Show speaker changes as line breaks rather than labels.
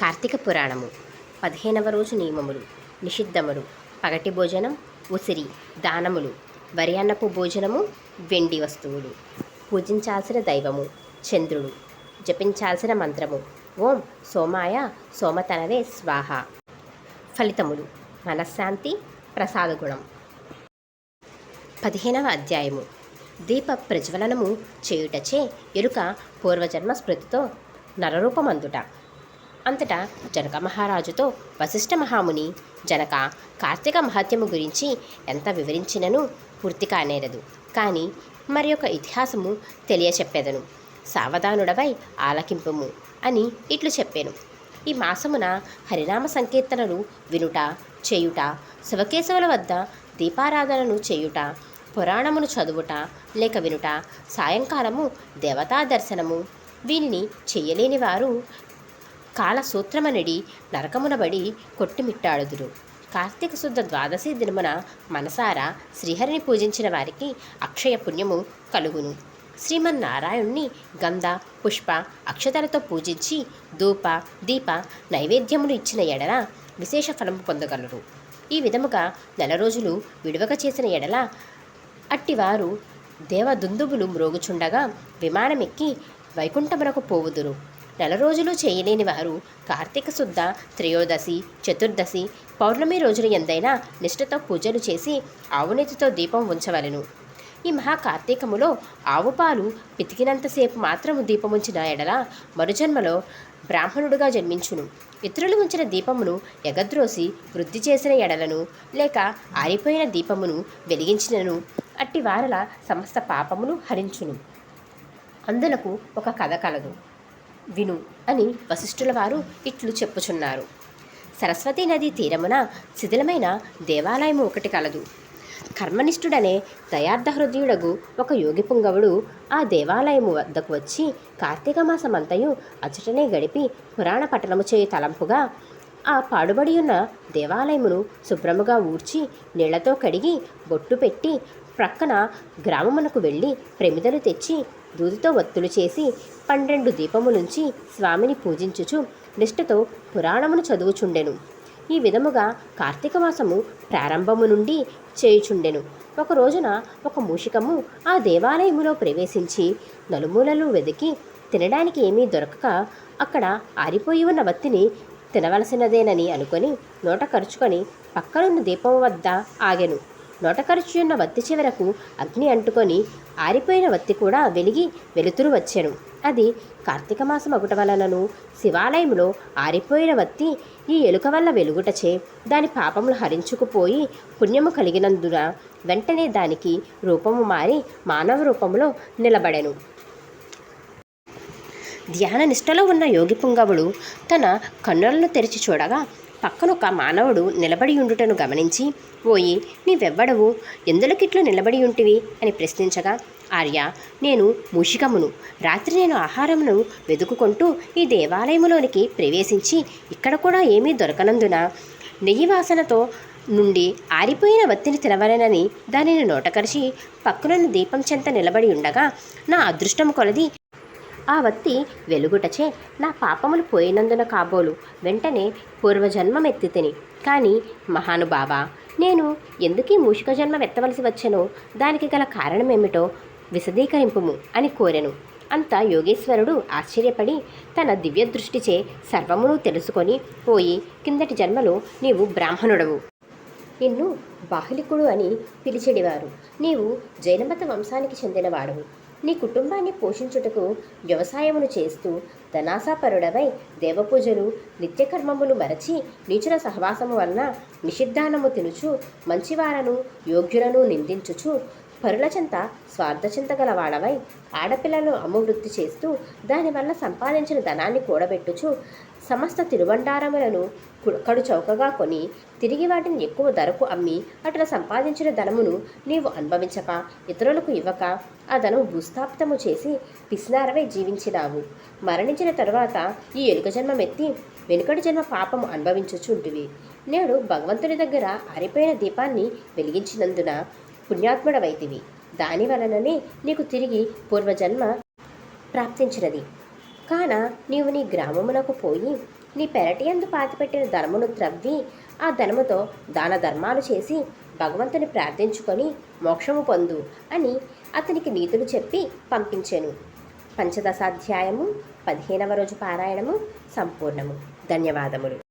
కార్తీక పురాణము. పదిహేనవ రోజు నియమములు. నిషిద్ధములు. పగటి భోజనం ఉసిరి దానములు. వరి అన్నపు భోజనము వెండి వస్తువులు. పూజించాల్సిన దైవము చంద్రుడు. జపించాల్సిన మంత్రము. ఓం సోమాయ సోమతనవే స్వాహ. ఫలితములు. మనశ్శాంతి ప్రసాద గుణం పదిహేనవ అధ్యాయము. దీప ప్రజ్వలనము చేయుటచే ఎరుక పూర్వజన్మ స్మృతితో నరరూపమందుట. అంతటా జనక మహారాజుతో వశిష్ఠ మహాముని జనక కార్తీక మహత్యము గురించి ఎంత వివరించినను పూర్తి కానేరదు. కానీ మరి ఒక ఇతిహాసము తెలియచెప్పెదను. సావధానుడవై ఆలకింపము అని ఇట్లు చెప్పాను. ఈ మాసమున హరినామ సంకీర్తనలు వినుట చేయుట శివకేశవుల వద్ద దీపారాధనను చేయుట పురాణమును చదువుట లేక వినుట సాయంకాలము దేవతా దర్శనము వీనిని చేయలేని వారు కాలసూత్రమనడి నరకమునబడి కొట్టుమిట్టాడుదురు. కార్తీక శుద్ధ ద్వాదశి దినమున మనసారా శ్రీహరిని పూజించిన వారికి అక్షయ పుణ్యము కలుగును. శ్రీమన్నారాయణ్ణి గంధ పుష్ప అక్షతలతో పూజించి ధూప దీప నైవేద్యములు ఇచ్చిన ఎడల విశేష ఫలము పొందగలరు ఈ విధముగా నెల రోజులు విడవక చేసిన ఎడల అట్టివారు దేవదుందుబులు మ్రోగుచుండగా విమానమెక్కి వైకుంఠమునకు పోవుదురు. నెల రోజులు చేయలేని వారు కార్తీక శుద్ధ త్రయోదశి చతుర్దశి పౌర్ణమి రోజున ఎందైనా నిష్ఠతో పూజలు చేసి ఆవునెతితో దీపం ఉంచవలెను. ఈ మహాకార్తీకములో ఆవుపాలు ఆవు పాలు పితికినంతసేపు మాత్రము దీపముంచిన ఎడల మరుజన్మలో బ్రాహ్మణుడుగా జన్మించును. ఇతరులు ఉంచిన దీపమును ఎగద్రోసి వృద్ధి చేసిన ఎడలను లేక ఆరిపోయిన దీపమును వెలిగించినను అట్టి వారల సమస్త పాపమును హరించును. అందులకు ఒక కథ కలదు. విను అని వశిష్ఠుల వారు ఇట్లు చెప్పుచున్నారు. సరస్వతీ నది తీరమున శిథిలమైన దేవాలయము ఒకటి కలదు. కర్మనిష్ఠుడనే దయార్థ హృదయుడగు ఒక యోగి పుంగవుడు ఆ దేవాలయము వద్దకు వచ్చి కార్తీక మాసమంతయు అచటనే గడిపి పురాణ పఠనము చేయ తలంపుగా ఆ పాడుబడి ఉన్న దేవాలయమును శుభ్రముగా ఊడ్చి నీళ్ళతో కడిగి బొట్టు పెట్టి ప్రక్కన గ్రామమునకు వెళ్ళి ప్రమిదలు తెచ్చి దూదితో ఒత్తులు చేసి పన్నెండు దీపములుంచి స్వామిని పూజించుచు నిష్ఠతో పురాణమును చదువుచుండెను. ఈ విధముగా కార్తీక మాసము ప్రారంభము నుండి చేయుచుండెను. ఒక రోజున ఒక మూషికము ఆ దేవాలయములో ప్రవేశించి నలుమూలలు వెదికి తినడానికి ఏమీ దొరకక అక్కడ ఆరిపోయి ఉన్న వత్తిని తినవలసినదేనని అనుకొని నోట కరుచుకొని పక్కనున్న దీపం వద్ద ఆగెను. నోటకరుచున్న వత్తి చివరకు అగ్ని అంటుకొని ఆరిపోయిన వత్తి కూడా వెలిగి వెలుతురు వచ్చెను. అది కార్తీక మాసం అగుట వలనను శివాలయంలో ఆరిపోయిన వత్తి ఈ ఎలుక వల్ల వెలుగుటచే దాని పాపములు హరించుకుపోయి పుణ్యము కలిగినందున వెంటనే దానికి రూపము మారి మానవ రూపంలో నిలబడెను. ధ్యాన నిష్టలో ఉన్న యోగి పుంగవుడు తన కన్నులను తెరిచి చూడగా పక్కనొక మానవుడు నిలబడి ఉండుటను గమనించి ఓయి నీవెవ్వడవు? ఎందులకిట్లు నిలబడి ఉంటివి? అని ప్రశ్నించగా ఆర్య నేను మూషికమును. రాత్రి నేను ఆహారమును వెతుకుకుంటూ ఈ దేవాలయములోనికి ప్రవేశించి ఇక్కడ కూడా ఏమీ దొరకనందున నెయ్యి వాసనతో నుండి ఆరిపోయిన వత్తిని తినవలెనని దానిని నోటకరిచి పక్కనున్న దీపం చెంత నిలబడి ఉండగా నా అదృష్టము కొలది ఆ వత్తి వెలుగుటచే నా పాపములు పోయినందున కాబోలు. వెంటనే పూర్వజన్మమెత్తితిని. కానీ మహానుభావ నేను ఎందుకీ మూషిక జన్మ ఎత్తవలసి వచ్చెనో? దానికి గల కారణమేమిటో విశదీకరింపుము అని కోరెను. అంత యోగేశ్వరుడు ఆశ్చర్యపడి తన దివ్య దృష్టిచే సర్వమును తెలుసుకొని పోయి కిందటి జన్మలో నీవు బ్రాహ్మణుడవు. నిన్ను బాహ్లికుడు అని పిలిచెడివారు. నీవు జైనమత వంశానికి చెందినవాడవు. నీ కుటుంబాన్ని పోషించుటకు వ్యవసాయమును చేస్తూ ధనాసాపరుడవై దేవపూజలు నిత్యకర్మములు మరచి నీచుల సహవాసము వలన నిషిద్ధానము తినుచు మంచివారను యోగ్యులను నిందించుచు పరుల చెంత స్వార్థచింత గలవాడవై ఆడపిల్లను అమ్మవృత్తి చేస్తూ దానివల్ల సంపాదించిన ధనాన్ని కూడబెట్టుచు సమస్త తిరుబండారములను కు- కడు చౌకగా కొని తిరిగి వాటిని ఎక్కువ ధరకు అమ్మి అట్లా సంపాదించిన ధనమును నీవు అనుభవించక ఇతరులకు ఇవ్వక ఆ ధనం భూస్థాపితము చేసి పిసినారవై జీవించినావు. మరణించిన తరువాత ఈ ఎలుక జన్మమెత్తి వెనుకటి జన్మ పాపము అనుభవించుచుంటివి. నేడు భగవంతుని దగ్గర ఆరిపోయిన దీపాన్ని వెలిగించినందున పుణ్యాత్ముడవైతివి. దాని వలననే నీకు తిరిగి పూర్వజన్మ ప్రాప్తించినది. కాన నీవు నీ గ్రామమునకు పోయి నీ పెరటి అందు పాతిపెట్టిన ధనమును త్రవ్వి ఆ ధనముతో దాన ధర్మాలు చేసి భగవంతుని ప్రార్థించుకొని మోక్షము పొందు అని అతనికి నీతులు చెప్పి పంపించెను. పంచదశాధ్యాయము పదిహేనవ రోజు పారాయణము సంపూర్ణము. ధన్యవాదములు.